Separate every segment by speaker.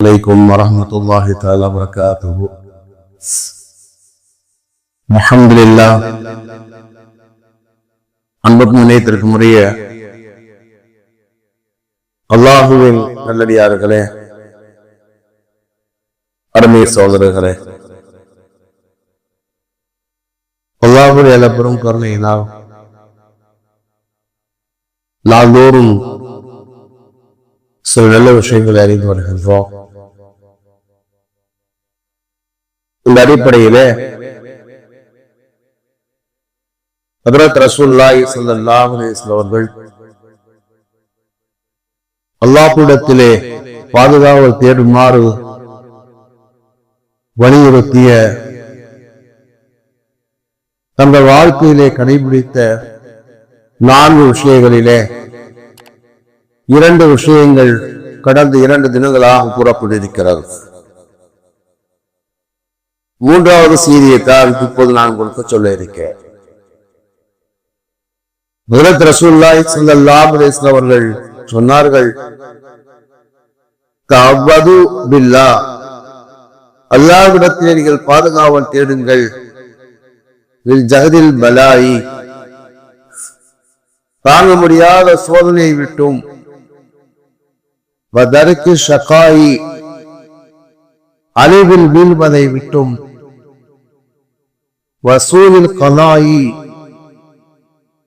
Speaker 1: عليكم ورحمة الله تعالى وبركاته الحمد لله அன்புக்கும் இணையத்திற்கு முறைய அல்லாஹுவின் நல்லடியார்களே அருமை சோதரர்களே அல்லாஹுடைய பெரும் கருணையினால் நாள்தோறும் சில நல்ல விஷயங்களை அறிந்து வருகின்றோம் இந்த அடிப்படையிலே ஹதரத் ரசூல்லாய் அவர்கள் அல்லாஹ்விடத்திலே பாதுகாவல் தேடுமாறு வலியுறுத்திய தங்கள் வாழ்க்கையிலே கடைபிடித்த நான்கு விஷயங்களிலே இரண்டு விஷயங்கள் கடந்த இரண்டு தினங்களாக கூறப்பட்டிருக்கிறது. மூன்றாவது செய்தியை இப்போது நான் உங்களுக்கு சொல்ல இருக்கேன் முதலத் ரசூல்லாய் ஸல்லல்லாஹு அவர்கள் சொன்னார்கள் தஅவது பில்லா. அல்லாஹ்விடத்திலே நீங்கள் பாதுகாவல் தேடுங்கள். ஜகதில் பலாயி. தாங்க முடியாத சோதனையை விட்டும். வதற்கு ஷகாயி. அழிவில் வீழ்வதை விட்டும். வசூலில் கலாயி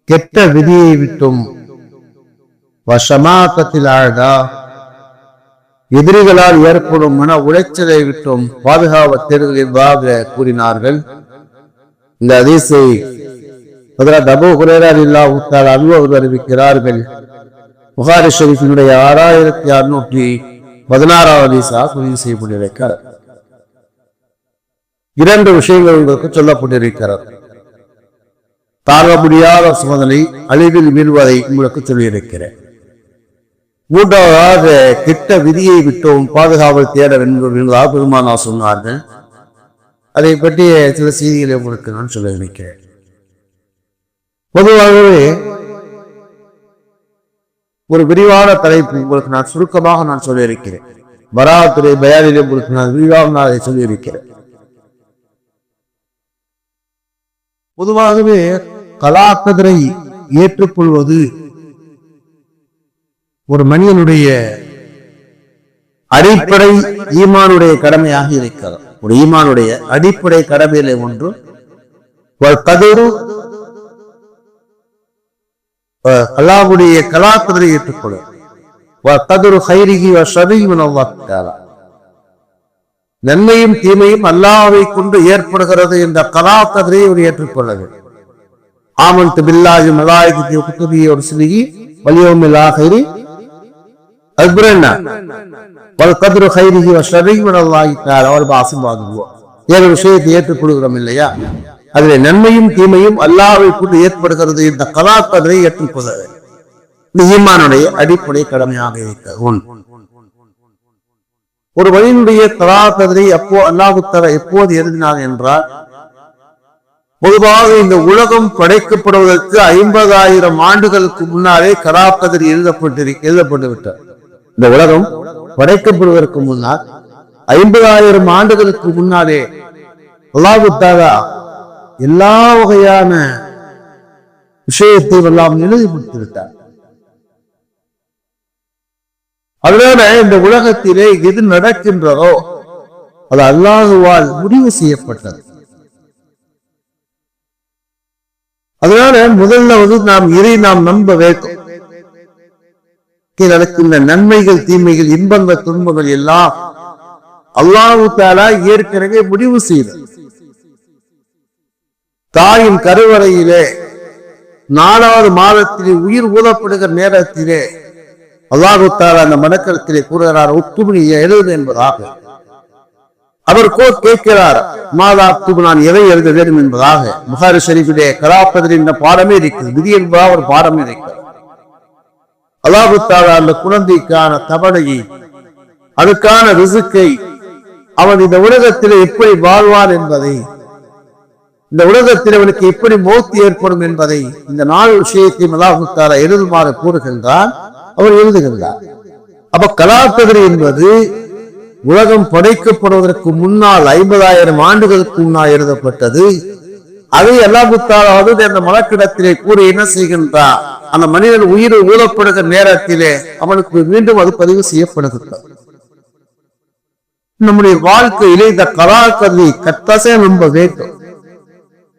Speaker 1: கெட்ட விதியை விட்டும் வசமாக்கத்தில் ஆழ்தா எதிரிகளால் ஏற்படும் மன உளைச்சலை விட்டும் பாதுகாவத்தேர்தலாக கூறினார்கள். இந்த அதிசை ஹதரத் அபூ ஹுரேரா அல்லாஹ் தஆலா அறிவிக்கிறார்கள். புகாரி ஷெரீஃபினுடைய ஆறாயிரத்தி அறுநூற்றி பதினாறாவது பதிவு செய்யப்பட்டிருக்கிறார் இரண்டு விஷயங்கள் உங்களுக்கு சொல்லப்பட்டிருக்கிறது. தாங்க முடியாத சோதனை அழிவில் வீழ்வதை உங்களுக்கு சொல்லியிருக்கிறேன். மூன்றாவதாக கிட்ட விதியை விட்டோம் பாதுகாவல் தேட வேண்டும் பெருமானா சொன்னார்கள். அதை பற்றிய சில செய்திகளை உங்களுக்கு நான் சொல்ல நினைக்கிறேன். பொதுவாகவே ஒரு விரிவான தலைப்பு உங்களுக்கு நான் சுருக்கமாக நான் சொல்லியிருக்கிறேன். வராத்துறை பயானிலே உங்களுக்கு நான் விரிவாக நான் அதை சொல்லியிருக்கிறேன். பொதுவாகவே கலாக்கதரை ஏற்றுக்கொள்வது ஒரு மனிதனுடைய அடிப்படை ஈமானுடைய கடமையாக இருக்கிறது. ஒரு ஈமானுடைய அடிப்படை கடமையில ஒன்று ஒரு கதிரு அல்லாவுடைய கலாக்கதரை ஏற்றுக்கொள்ளும் கதிரு ஹைரிகி நன்மையும் தீமையும் அல்லாவை கொண்டு ஏற்படுகிறது என்ற கலாத்தகரை இவர் ஏற்றுக்கொள்ள வேண்டும் ஆமன்து பில்லாஹி மலாய்கத்தி குத்துபி சிறுகி வலியோமில் ஆகிரி. அதுபுறம் என்ன? ஒரு கதிரு ஹைரிகி ஷரீவனல்லாஹி தஆலா. அவர் ஆசீர்வாதம் ஏழு விஷயத்தை ஏற்றுக்கொள்கிறோம் இல்லையா? அதில் நன்மையும் தீமையும் அல்லாவை கொண்டு ஏற்படுகிறது இந்த கலாக்கதரை ஏற்றுக்கொள்ள வேண்டும் இது ஈமானுடைய அடிப்படை கடமையாக இருக்க ஒன்று ஒரு வழியினுடைய கலாக்கதரை அப்போ அல்லாஹுத்தர எப்போது எழுதினார் என்றால் பொதுவாக இந்த உலகம் படைக்கப்படுவதற்கு ஐம்பதாயிரம் ஆண்டுகளுக்கு முன்னாலே கலாக்கதிர் எழுதப்பட்டிரு எழுதப்பட்டு விட்டார் இந்த உலகம் படைக்கப்படுவதற்கு முன்னால் ஐம்பதாயிரம் ஆண்டுகளுக்கு முன்னாலே அல்லாஹுத்தாரா எல்லா வகையான விஷயத்தையும் எல்லாம் எழுதி கொடுத்திருக்கார் அதனால இந்த உலகத்திலே எது நடக்கின்றதோ அது அல்லாஹுவால் முடிவு செய்யப்பட்டது. அதனால முதல்ல வந்து நாம் இதை நாம் நம்ப வேண்டும்? நடக்கின்ற நன்மைகள் தீமைகள் இன்பங்கள் துன்பங்கள் எல்லாம் அல்லாஹு தாலா ஏற்கனவே முடிவு செய்தது தாயின் கருவறையிலே நாலாவது மாதத்திலே உயிர் ஊதப்படுகிற நேரத்திலே அல்லாஹு அந்த மனக்கருத்திலே கூறுகிறார் ஒத்துமணியை எழுது என்பதாக. அவர் கோ கேட்கிறார் மாதா துபு நான் எதை எழுத வேண்டும் என்பதாக. முகாரி ஷரீஃபிலே கலாப்பதில் என்ற பாடமே இருக்கிறது விதி என்பதாக ஒரு பாடமே இருக்கிறது. அல்லாஹு தாலா அந்த குழந்தைக்கான தவணையை அதுக்கான ரிசுக்கை அவன் இந்த உலகத்திலே எப்படி வாழ்வான் என்பதை இந்த உலகத்தில் அவனுக்கு எப்படி மோத்தி ஏற்படும் என்பதை இந்த நாள் விஷயத்தையும் அல்லாஹு தாலா எழுதுமாறு கூறுகின்றான். அவர் எழுதுகின்றார். அப்ப கலாப்பதிரி என்பது உலகம் படைக்கப்படுவதற்கு முன்னால் ஐம்பதாயிரம் ஆண்டுகளுக்கு முன்னால் எழுதப்பட்டது. அதை அல்லாஹுத்தாலாவது அந்த மலக்கிடத்திலே கூறி என்ன செய்கின்றார்? அந்த மனிதன் உயிர் ஊழப்படுகிற நேரத்திலே அவனுக்கு மீண்டும் அது பதிவு செய்யப்படுகிறது. நம்முடைய வாழ்க்கையிலே இந்த கலாக்கல்வி கத்தசை நம்ப வேண்டும்.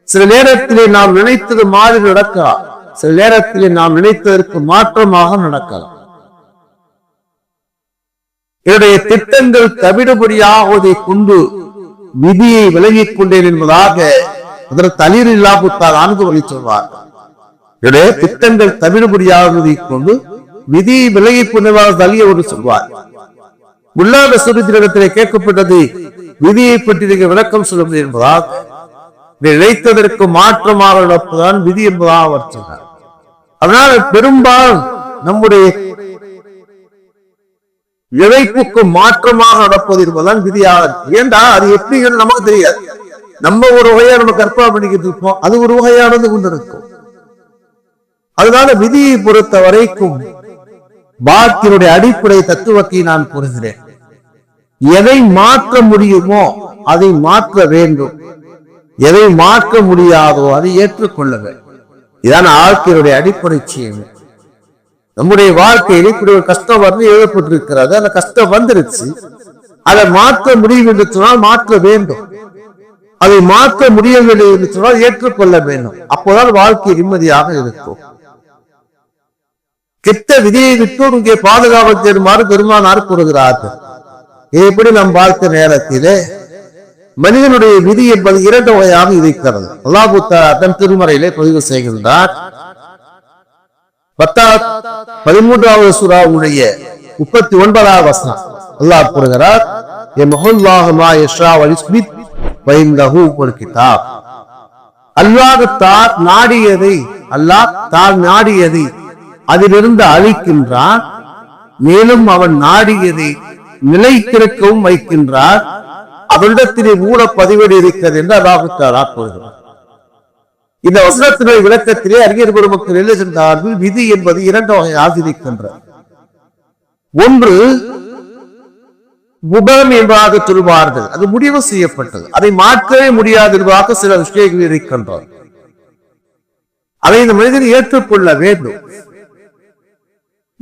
Speaker 1: சில நேரத்திலே நாம் நினைத்தது மாதிரி நடக்கலாம் சில நேரத்தில் நாம் நினைத்ததற்கு மாற்றமாக நடக்கலாம். என்னுடைய திட்டங்கள் தவிடுபடியாவதை கொண்டு விதியை விலகிக் கொண்டேன் என்பதாக அதற்கு தளிர் இல்லாபுத்தால் ஆண்டு வழி சொல்வார். என்னுடைய திட்டங்கள் தவிடுபடியாவதை கொண்டு விதியை விலகிக் கொண்டதாக தலிய ஒன்று சொல்வார். உள்ளாத சுருத்திரிடத்திலே கேட்கப்பட்டது விதியை பற்றி நீங்கள் விளக்கம் சொல்லுவது என்பதால் நினைத்ததற்கு மாற்றமாக நடப்பதுதான் விதி என்பதாக அவர் சொன்னார் அதனால பெரும்பாலும் நம்முடைய இழைப்புக்கு மாற்றமாக நடப்பது என்பதுதான் விதியாக ஏண்டா? அது எப்படிங்கிறது நமக்கு தெரியாது. நம்ம ஒரு வகையா நம்ம கற்பனை பண்ணிக்கிட்டு இருப்போம். அது ஒரு வகையானது கொண்டிருக்கும் அதனால விதியை பொறுத்த வரைக்கும் பாத்தினுடைய அடிப்படை தத்துவத்தை நான் கூறுகிறேன். எதை மாற்ற முடியுமோ அதை மாற்ற வேண்டும். எதை மாற்ற முடியாதோ அதை ஏற்றுக்கொள்ள வேண்டும். இதான் வாழ்க்கையினுடைய அடிப்படை செய்யும் நம்முடைய வாழ்க்கையில் இப்படி ஒரு கஷ்டம் வந்து எழுதப்பட்டிருக்கிறது. அந்த கஷ்டம் வந்துருச்சு. அதை மாற்ற முடியும் என்று சொன்னால் மாற்ற வேண்டும். அதை மாற்ற முடியவில்லை என்று சொன்னால் ஏற்றுக்கொள்ள வேண்டும். அப்போதான் வாழ்க்கை நிம்மதியாக இருக்கும். கெட்ட விதியை விட்டு இங்கே பாதுகாப்பு தேடுமாறு பெருமானார் கூறுகிறார்கள். எப்படி நம் பார்த்த நேரத்திலே மனிதனுடைய விதி என்பது இரண்டு வகையாக இருக்கிறது. அல்லாஹு தன் திருமறையிலே பதிவு செய்கின்றார். பத்தா பதிமூன்றாவது சுறாவுடைய முப்பத்தி ஒன்பதாவது வசனம். அல்லாஹ் கூறுகிறார் என் மொஹல்லாஹமா யஷ்ரா வலிஸ்மித் வைந்தஹு ஒரு கிதாப். அல்லாஹ் தார் நாடியதை அல்லாஹ் தார் நாடியதை அதிலிருந்து அழிக்கின்றான். மேலும் அவன் நாடியதை நிலைத்திருக்கவும் வைக்கின்றார். அவரிடத்திலே மூல பதிவேடு இருக்கிறது என்று அல்லாஹுத்தாரா கூறுகிறார் இந்த வசனத்தினுடைய விளக்கத்திலே அறிஞர் பெருமக்கள் எழுதுகின்றார்கள் விதி என்பது இரண்டு வகையாக இருக்கின்றது. ஒன்று முபம் என்பதாக சொல்வார்கள் அது முடிவு செய்யப்பட்டது. அதை மாற்றவே முடியாது என்பதாக சில விஷயங்கள் இருக்கின்றன. அதை இந்த மனிதன் ஏற்றுக்கொள்ள வேண்டும்.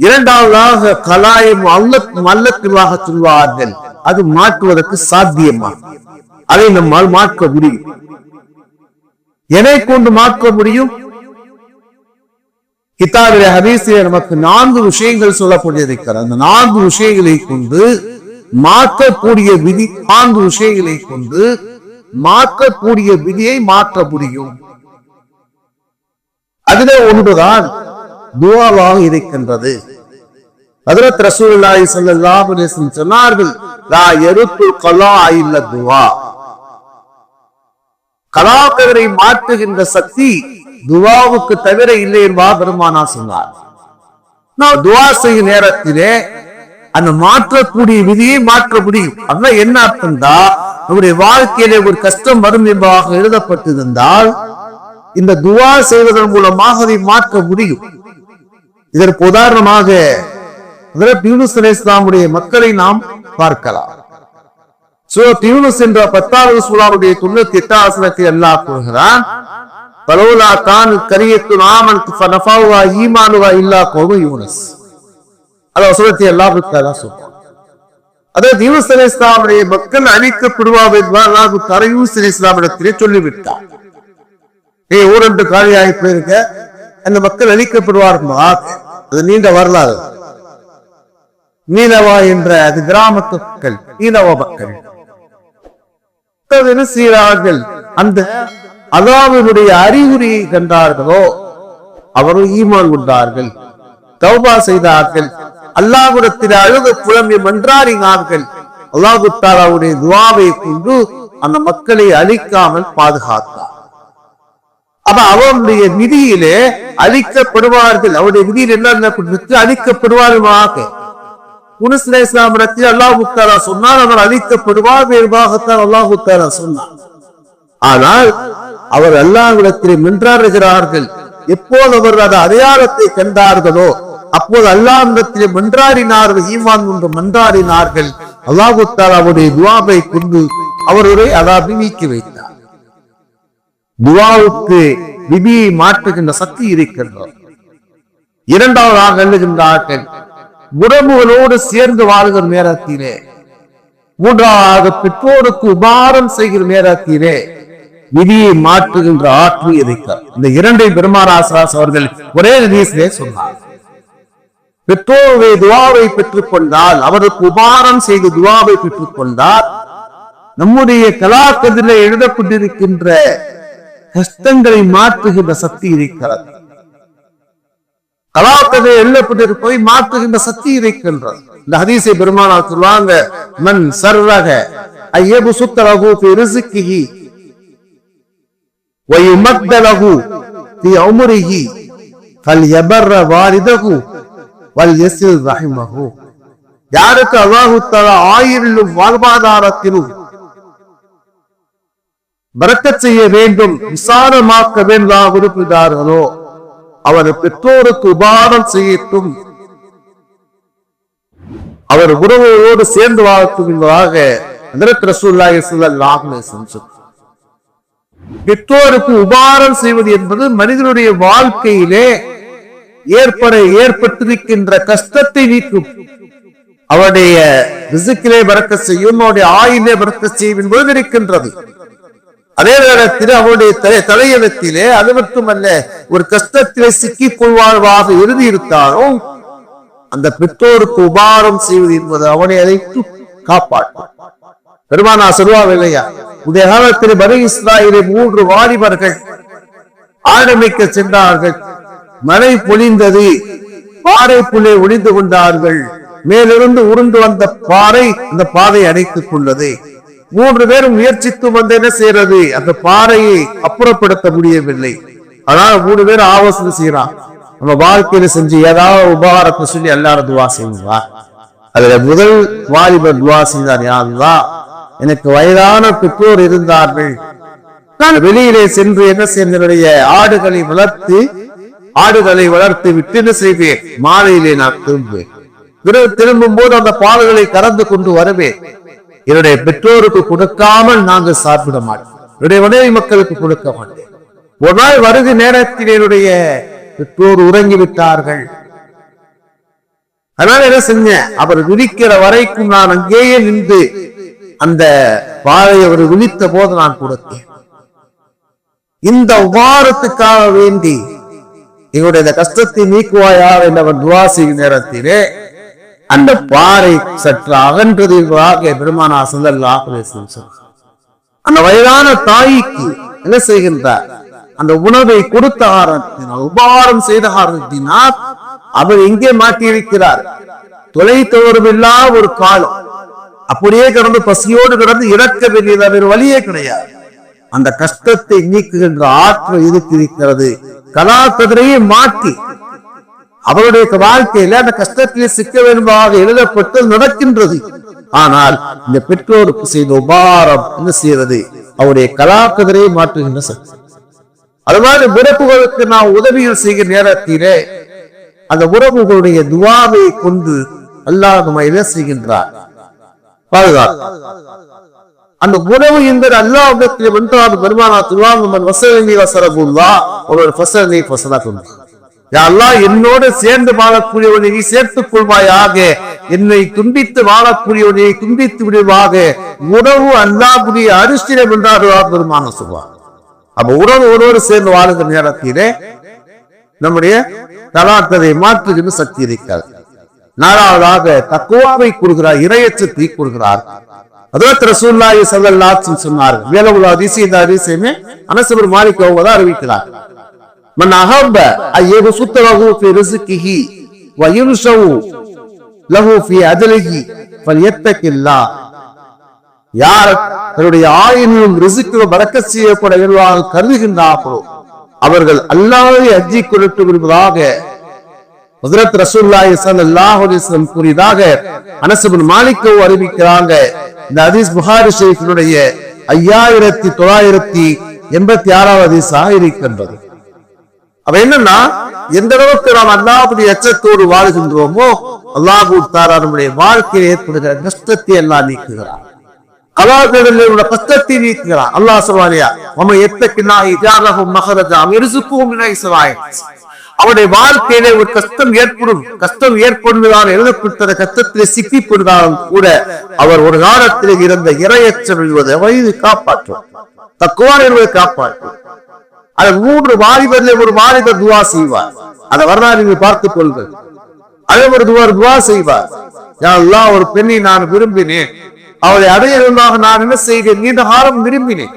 Speaker 1: இரண்டாவதாக கலாயம் அல்ல மல்லத்திற்காக சொல்வார்கள். அது மாற்றுவதற்கு சாத்தியமா? அதை நம்மால் மாற்ற முடியும். எதை கொண்டு மாற்ற முடியும்? கிதாபிலே ஹதீசிலே நமக்கு நான்கு விஷயங்கள் சொல்லப்பட்டிருக்கிறது அந்த நான்கு விஷயங்களை கொண்டு மாற்றக்கூடிய விதி நான்கு விஷயங்களை கொண்டு மாற்றக்கூடிய விதியை மாற்ற முடியும். அதிலே ஒன்றுதான் துவாவாக இருக்கின்றது. ஹதரத் ரசூலுல்லாஹி ஸல்லல்லாஹு அலைஹி வஸல்லம் சொன்னார்கள் லா யருத்து கலா இல்ல துவா. கலாக்கரை மாற்றுகின்ற சக்தி துவாவுக்கு தவிர இல்லை என்பா பெருமானா சொன்னார். நான் துவா செய்யும் நேரத்திலே அந்த மாற்றக்கூடிய விதியை மாற்ற முடியும். அதான் என்ன அர்த்தம்டா? நம்முடைய வாழ்க்கையிலே ஒரு கஷ்டம் வரும் என்பதாக எழுதப்பட்டிருந்தால் இந்த துவா செய்வதன் மூலமாக அதை மாற்ற முடியும். இதற்கு உதாரணமாக யூனுஸ் இஸ்லாமுடைய மக்களை நாம் பார்க்கலாம். சூரத் யூனுஸ் என்ற பத்தாவது சூழாவுடைய தொண்ணூத்தி எட்டாம் வசனத்தை அல்லாஹ் கூறுகிறான் பலோலா தான் கரியத்து நாமன் ஈமானுவா இல்லா கோபு யூனஸ். அந்த வசனத்தை எல்லாம் சொல்றான். அதாவது யூனுஸ் அலி இஸ்லாமுடைய மக்கள் அழிக்கப்படுவார் என்பார் அல்லாஹு தர யூனுஸ் அலி இஸ்லாமிடத்திலே சொல்லிவிட்டார் நீ ஊரண்டு காலியாகி போயிருக்க அந்த மக்கள் அழிக்கப்படுவார்கள் அது நீண்ட வரலாறு. நீலவா என்ற அது கிராமத்து மக்கள் நீலவா மக்கள். என்ன செய்கிறார்கள்? அந்த அல்லாவினுடைய அறிகுறியை கண்டார்களோ அவரும் ஈமான் கொண்டார்கள் தௌபா செய்தார்கள். அல்லாஹுடத்தில் அழுக புலம்பி மன்றாடினார்கள் அல்லாஹு தாலாவுடைய துவாவை கொண்டு அந்த மக்களை அழிக்காமல் பாதுகாத்தார். அப்ப அவனுடைய விதியிலே அழிக்கப்படுவார்கள். அவருடைய விதியில் என்ன அழிக்கப்படுவார்களாக. குனுஸ்ல இஸ்லாமிடத்தில் அல்லாஹு தாலா சொன்னால் அவர் அழிக்கப்படுவார் வேறுபாகத்தான் அல்லாஹு தாலா சொன்னார். ஆனால் அவர் அல்லாஹ்விடத்திலே மின்றாடுகிறார்கள் எப்போது அவர் அந்த அடையாளத்தை கண்டார்களோ அப்போது அல்லாஹ்விடத்திலே மன்றாடினார்கள் ஈமான் ஒன்று மன்றாடினார்கள். அல்லாஹு அவருடைய துவாவை கொண்டு அவருடைய அதாவது நீக்கி வைத்தார். துவாவுக்கு விபியை மாற்றுகின்ற சக்தி இருக்கின்றது. இரண்டாவதாக எழுகின்றார்கள் உறவுகளோடு சேர்ந்து வாழ்கிற நேரத்திலே மூன்றாவதாக பெற்றோருக்கு உபாரம் செய்கிற நேரத்திலே விதியை மாற்றுகின்ற ஆற்று எதைக்கார் இந்த இரண்டை பெருமாராசராஸ் அவர்கள் ஒரே நிதியிலே சொன்னார். பெற்றோருடைய துவாவை பெற்றுக் கொண்டால் அவருக்கு உபாரம் செய்து துவாவை பெற்றுக் கொண்டால் நம்முடைய கலாக்கதில எழுதப்பட்டிருக்கின்ற கஷ்டங்களை மாற்றுகின்ற சக்தி இருக்கிறது. கலாத்ததை எல்லப்பட்டு போய் மாற்றுகின்ற சக்தி இருக்கின்றது இந்த ஹதீசை பெருமானார் சொல்லுவாங்க மண் சர்வக ஐயபு சுத்தரகு பெருசுக்கிஹி வயுமத்தலகு தி அமுரிஹி கல் எபர்ர வாரிதகு வல் எசில் ரஹிமகு யாருக்கு அல்லாஹு தலா ஆயிரிலும் வாழ்வாதாரத்திலும் பறக்க செய்ய வேண்டும் விசாரமாக்க வேண்டாம் விரும்புகிறார்களோ அவர் பெற்றோருக்கு உபாரம் செய்யட்டும். அவர் உறவோடு சேர்ந்து வாழட்டும் என்பதாக பெற்றோருக்கு உபாரம் செய்வது என்பது மனிதனுடைய வாழ்க்கையிலே ஏற்பட ஏற்பட்டிருக்கின்ற கஷ்டத்தை நீக்கும். அவருடைய ரிசுக்கிலே பறக்க செய்யும் அவருடைய ஆயிலே பறக்க செய்யும் என்பது இருக்கின்றது. அதே நேரத்தில் அவருடைய தலை தலையெழுத்திலே அது மட்டுமல்ல ஒரு கஷ்டத்திலே சிக்கிக் கொள்வாழ்வாக இறுதி இருந்தாலும் அந்த பெற்றோருக்கு உபாரம் செய்வது என்பது அவனை அழைத்து காப்பாற்றும். பெருமானா சொல்வாவில்லையா இல்லையா? உடைய காலத்தில் பனி இஸ்ராயிலே மூன்று வாலிபர்கள் ஆரம்பிக்க சென்றார்கள். மழை பொழிந்தது. பாறை புள்ளை ஒளிந்து கொண்டார்கள். மேலிருந்து உருண்டு வந்த பாறை அந்த பாதை அடைத்துக் கொண்டது. மூன்று பேரும் முயற்சித்து வந்து என்ன செய்யறது? அந்த பாறையை அப்புறப்படுத்த முடியவில்லை. அதனால மூணு பேரும் ஆலோசனை செய்யறான் நம்ம வாழ்க்கையில செஞ்சு ஏதாவது உபகாரத்தை சொல்லி எல்லாரும் துவா செய்வா அதுல முதல் வாலிபர் துவா செய்தார் யாருதான் எனக்கு வயதான பெற்றோர் இருந்தார்கள். நான் வெளியிலே சென்று என்ன செய்தனுடைய ஆடுகளை வளர்த்து ஆடுகளை வளர்த்து விட்டு என்ன செய்வேன்? மாலையிலே நான் திரும்புவேன். பிறகு திரும்பும் போது அந்த பால்களை கறந்து கொண்டு வருவேன். என்னுடைய பெற்றோருக்கு கொடுக்காமல் நாங்கள் சாப்பிட மாட்டோம். என்னுடைய மனைவி மக்களுக்கு கொடுக்க மாட்டேன். ஒரு நாள் வருகை நேரத்தில் என்னுடைய பெற்றோர் உறங்கி விட்டார்கள் அதனால என்ன செஞ்சேன்? அவர் விழிக்கிற வரைக்கும் நான் அங்கேயே நின்று அந்த பாறை அவர் விழித்த போது நான் கொடுத்தேன். இந்த உபாரத்துக்காக வேண்டி எங்களுடைய கஷ்டத்தை நீக்குவாயார் என்றவர் துவா செய்யும் நேரத்திலே அந்த பாறை சற்று அகன்றதாக பெருமானா சல்லல்லாஹு அந்த வயதான தாய்க்கு என்ன செய்கின்றார்? அந்த உணவை கொடுத்த ஆரம்பித்தினார் உபகாரம் செய்த ஆரம்பித்தினார் அவர் எங்கே மாட்டியிருக்கிறார்? தொலை தொடர்பில்லா ஒரு காலம். அப்படியே கிடந்து பசியோடு கிடந்து இறக்க வேண்டியது அவர் வழியே கிடையாது. அந்த கஷ்டத்தை நீக்குகின்ற ஆற்றல் இருக்கிறது? கலாக்கதிரையை மாற்றி அவருடைய வாழ்க்கையில அந்த கஷ்டத்திலே சிக்க வேண்டுமாக எழுதப்பட்டு நடக்கின்றது. ஆனால் இந்த பெற்றோருக்கு செய்த உபாரம் என்ன செய்யறது அவருடைய கலாக்கதிரையை மாற்றுகின்ற சக்தி. அது மாதிரி உறவுகளுக்கு நான் உதவிகள் செய்கிற நேரத்திலே அந்த உறவுகளுடைய துவாவை கொண்டு அல்லாஹ் நம்ம என்ன செய்கின்றார்? பாதுகாப்பு அந்த உறவு என்பது அல்லாஹ்விடத்தில் வென்றாது பெருமானா துவாங்க வசதி வசரபுல்லா ஒரு வசதி வசதா கொண்டு யா அல்லாஹ் என்னோடு சேர்ந்து வாழக்கூடியவனை நீ சேர்த்துக் கொள்வாயாக. என்னை துண்டித்து வாழக்கூடியவனை துண்டித்து விடுவாக. உறவு அல்லாஹ்வுடைய அரிசிடம் என்றார் பெருமான சொல்வார் அப்ப உறவு ஒருவர் சேர்ந்து வாழுகிற நேரத்திலே நம்முடைய கலாத்ததை மாற்றுகின்ற சக்தி இருக்கிறது. நாலாவதாக தக்குவாவை கூறுகிறார் இரையச்சத்தை கூறுகிறார். அதற்கு ரசூல்லாய் சதல்லாச்சும் சொன்னார் வேலவுல அதிசி இந்த அதிசயமே அனசபர் மாலிக் அறிவிக்கிறார். من أحب أن அஹப்ப ஐயகு சுத்தலஹு ஃபி ரிஸ்கிஹி வ யுன்ஷவு லஹு ஃபி அஜலிஹி யார் தன்னுடைய ஆயினும் ரிசுக்கு பறக்கச் செய்யப்பட இயல்பாக கருதுகின்றார்களோ. அவர்கள் அல்லாவை அஜி கொள்ளட்டு விடுவதாக ஹஜரத் ரசூலுல்லாஹி ஸல்லல்லாஹு அலைஹி கூறியதாக அனஸ் இப்னு அறிவிக்கிறாங்க. இந்த ஹதீஸ் புகாரி ஷரீஃபினுடைய ஐயாயிரத்தி தொள்ளாயிரத்தி எண்பத்தி ஆறாவது ஹதீஸாக இருக்கின்றது. அப்ப என்னன்னா எந்த அளவுக்கு நாம் அல்லாஹ்வுடைய எச்சத்தோடு வாழுகின்றோமோ அல்லாஹூ தாரா நம்முடைய வாழ்க்கையில் ஏற்படுகிற கஷ்டத்தை எல்லாம் நீக்குகிறார். கலாச்சாரத்தில் உள்ள கஷ்டத்தை நீக்குகிறார். அல்லாஹ் சொல்வாரியா நம்ம எத்தக்கினா இஜாரகும் மகரஜாம் எரிசுக்கும் அவருடைய வாழ்க்கையிலே ஒரு கஷ்டம் ஏற்படும். கஷ்டம் ஏற்படுவதால் எழுதப்பட்ட கஷ்டத்திலே சிக்கி கொண்டாலும் கூட அவர் ஒரு காலத்தில் இருந்த இரையச்சம் என்பது வயது காப்பாற்றும். தக்குவார் என்பதை காப்பாற்றும். அந்த மூன்று வாலிபர்ல ஒரு வாலிபர் துவா செய்வார். அந்த வரலாறு நீங்கள் பார்த்துக் கொள்கள் அதே ஒரு துவார் துவா செய்வார். எல்லாம் ஒரு பெண்ணை நான் விரும்பினேன். அவளை அடையதாக நான் என்ன செய்தேன்? நீண்ட காலம் விரும்பினேன்.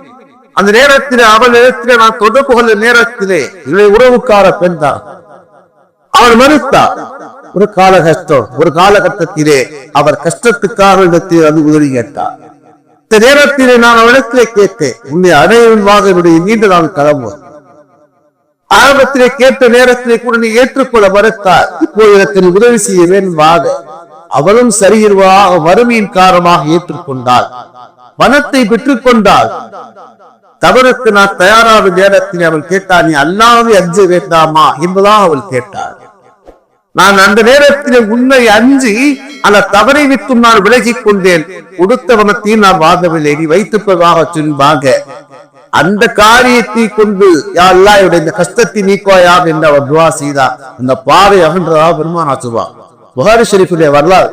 Speaker 1: அந்த நேரத்திலே அவள் நேரத்திலே நான் தொடர்பு கொள்ள நேரத்திலே இவளை உறவுக்கார பெண் தான். அவள் மறுத்தார் ஒரு கால கஷ்டம் ஒரு காலகட்டத்திலே அவர் கஷ்டத்துக்காக இடத்தில் அது உதவி கேட்டார். இந்த நேரத்திலே நான் அவளிடத்திலே கேட்டேன். உன்னை அடையவாக என்னுடைய நீண்ட நாள் கிளம்புவேன் ஆரம்பத்திலே கேட்ட நேரத்திலே கூட நீ ஏற்றுக்கொள்ள மறுத்தார் இப்போது எனக்கு நீ உதவி செய்ய வேண்டுமாக அவளும் சரியிருவாக வறுமையின் காரணமாக ஏற்றுக்கொண்டாள். பணத்தை பெற்றுக் கொண்டாள் தவறுக்கு நான் தயாராக நேரத்தில் அவள் கேட்டார் நீ அல்லாவே அஞ்ச வேண்டாமா? என்பதாக அவள் கேட்டாள். நான் அந்த நேரத்தில் உண்மை அஞ்சி அந்த தவறை விட்டும் நான் விலகிக் கொண்டேன். கொடுத்த வனத்தையும் நான் வாங்கவில்லை. நீ வைத்துப்பதாக சொல்வாங்க அந்த காரியத்தை கொண்டு யாழ்லா இவருடைய இந்த கஷ்டத்தை நீக்குவாயாக என்று அவர் துவா செய்தார் அந்த பாறை அகன்றதா பெருமான் ஆச்சுவா. புகாரி ஷெரீஃபுடைய வரலாறு.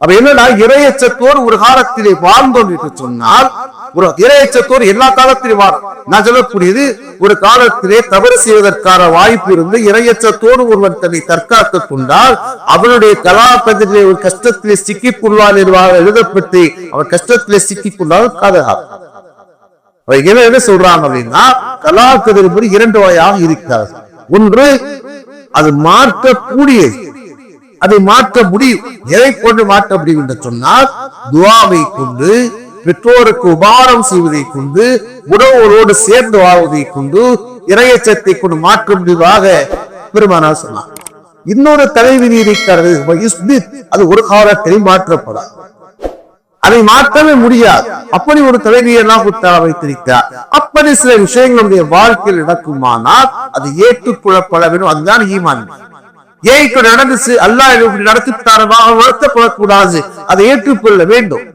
Speaker 1: அப்ப என்னன்னா இறையச்சத்தோடு ஒரு காலத்திலே வாழ்ந்தோம் என்று சொன்னால் ஒரு இறையச்சத்தோடு எல்லா காலத்திலும் வாழும். நான் சொல்லக்கூடியது ஒரு காலத்திலே தவறு செய்வதற்கான வாய்ப்பு இருந்து இறையச்சத்தோடு ஒருவன் தன்னை தற்காத்துக் கொண்டால் அவனுடைய கலாபத்திலே ஒரு கஷ்டத்திலே சிக்கிக் கொள்வார் என்பதாக எழுதப்பட்டு அவர் கஷ்டத்திலே சிக்கிக் கொண்டால் இவன் என்ன சொல்றாங்க அப்படின்னா கலாக்கதிர் என்பது இரண்டு வகையாக இருக்கிறது ஒன்று அது மாற்றக்கூடிய அதை மாற்ற முடியும் எதை கொண்டு மாற்ற முடியும் என்று சொன்னால் துவாவை கொண்டு பெற்றோருக்கு உபாரம் செய்வதை கொண்டு உறவோடு சேர்ந்து வாழ்வதை கொண்டு இறையச்சத்தை கொண்டு மாற்ற முடிவாக பெருமானார் சொன்னார். இன்னொரு தலைவிதி இருக்கிறது அது ஒரு காலத்தில் மாற்றப்படாது. அதை மாற்றவே முடியாது. அப்படி ஒரு தலைவியெல்லாம் குத்தா வைத்திருக்கிறார். அப்படி சில விஷயங்கள் நம்முடைய வாழ்க்கையில் நடக்குமானால் அது ஏற்றுக்கொள்ளப்பட வேண்டும் அதுதான் ஈமான். ஏய்க்கு நடந்துச்சு அல்லாஹ் இப்படி நடத்தித்தாரமாக வருத்தப்படக்கூடாது. அதை ஏற்றுக்கொள்ள வேண்டும்.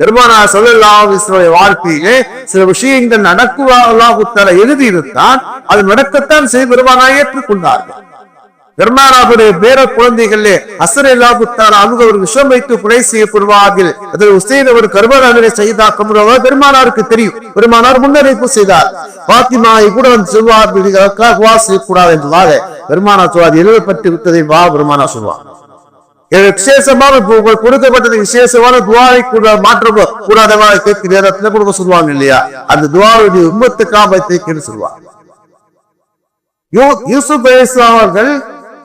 Speaker 1: பெருமானா சொல்லலாம் வாழ்க்கையிலே சில விஷயங்கள் நடக்குவாக எழுதி இருந்தால் அது நடக்கத்தான் செய்து பெருமானா ஏற்றுக்கொண்டார்கள். பெருமானாவுடைய பேர குழந்தைகளே அசர் இல்லாபுத்தான அவங்க ஒரு விஷம் வைத்து கொலை செய்யப்படுவார்கள். அதில் உசேன் ஒரு கர்மராஜனை செய்தாக்கம் பெருமானாருக்கு தெரியும். பெருமானார் முன்னறிவிப்பு செய்தார். பாத்திமாவை கூட வந்து சொல்வார் செய்யக்கூடாது என்பதாக. பெருமானா சொல்வார் எழுதப்பட்டு விட்டதை வா பெருமானா சொல்வார். விசேஷமான கொடுக்கப்பட்டது விசேஷமான துவாரை கூட மாற்ற கூடாதவா கேட்கிற நேரத்துல கொடுக்க சொல்லுவாங்க இல்லையா? அந்த துவாருடைய உம்மத்துக்காக வைத்திருக்கேன்னு சொல்லுவாங்க. யூசுப் அவர்கள்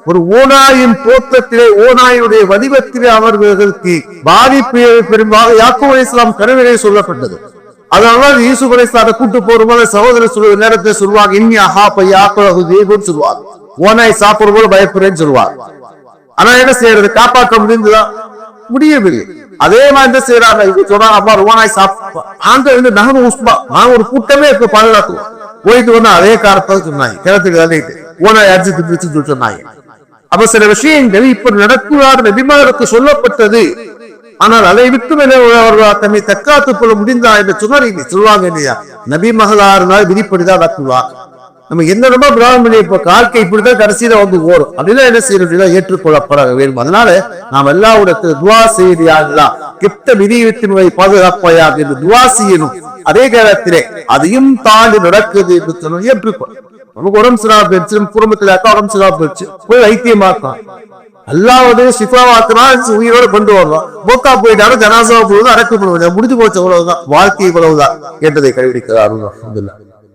Speaker 1: ஒரு ஓனாயின் தோற்றத்திலே ஓநாயுடைய வடிவத்திலே அமர்வதற்கு பாதிப்பு பெரும்பாக யாக்கோ இஸ்லாம் கருவிலே சொல்லப்பட்டது. அதனால ஈசு குலைஸ்லாத கூட்டு போகும்போது சகோதரர் சொல்ற நேரத்தை சொல்லுவாங்க இன்னி அஹா பையாக்கோ சொல்லுவாங்க. ஓனாய் சாப்பிடும் போது பயப்படுறேன்னு சொல்லுவாங்க. ஆனா என்ன செய்யறது? காப்பாற்ற முடிந்ததா? முடியவில்லை. அதே மாதிரி என்ன செய்யறாங்க? இவங்க சொல்றாங்க அப்பா ஓனாய் சாப்பிடுவா ஆங்க வந்து நானும் உஸ்மா நான் ஒரு கூட்டமே இப்ப பாதுகாத்துவோம் போயிட்டு வந்து அதே காரத்தை சொன்னாங்க. கிணத்துக்கு தள்ளிட்டு ஓனாய் அடிச்சு திட்டு சொன்னாங்க. அப்ப சில விஷயங்கள் இப்ப நடக்குவார் நபிமாருக்கு சொல்லப்பட்டது. ஆனால் அதை விட்டு அவர்கள் தன்னை தற்காத்துக் கொள்ள முடிந்தா என்று சொன்னார் சொல்லுவாங்க இல்லையா? நபி மகளாருனால் விதிப்படிதான் நடத்துவார். நம்ம என்னென்னமோ பிராமணி இப்ப வாழ்க்கை இப்படிதான் கடைசியில வந்து ஓடும். அப்படின்னா என்ன செய்யணும் ஏற்றுக்கொள்ளப்பட வேண்டும். அதனால நாம் எல்லா இடத்துல துவா செய்தியாகலாம் கிப்த விதியத்தினுடைய பாதுகாப்பையாக என்று துவா செய்யணும். அதே நேரத்திலே அதையும் தாண்டி நடக்குது என்று சொன்ன ஏற்றுக்கொள்ள நமக்கு உடம்பு சிலா போயிடுச்சு குடும்பத்துல அக்கா உடம்பு சிலா போயிடுச்சு போய் வைத்தியமாக்கலாம் அல்லாவது சிஃபாவாக்குனா உயிரோட கொண்டு வரலாம் போக்கா போயிட்டாலும் ஜனாசா போகுது அடக்கு பண்ணுவது முடிஞ்சு போச்சு அவ்வளவுதான் வாழ்க்கை இவ்வளவுதான் கேட்டதை கடைபிடிக்கிறார்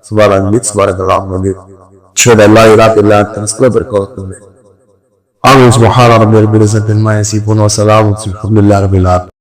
Speaker 1: சுபாராங்க சுபாரங்களாம் வந்து شهد أن لا إله إلا أنت نستغفرك ونتوب إليك آمين سبحان ربي رب العزة عما يصفون وسلام الحمد لله رب العالمين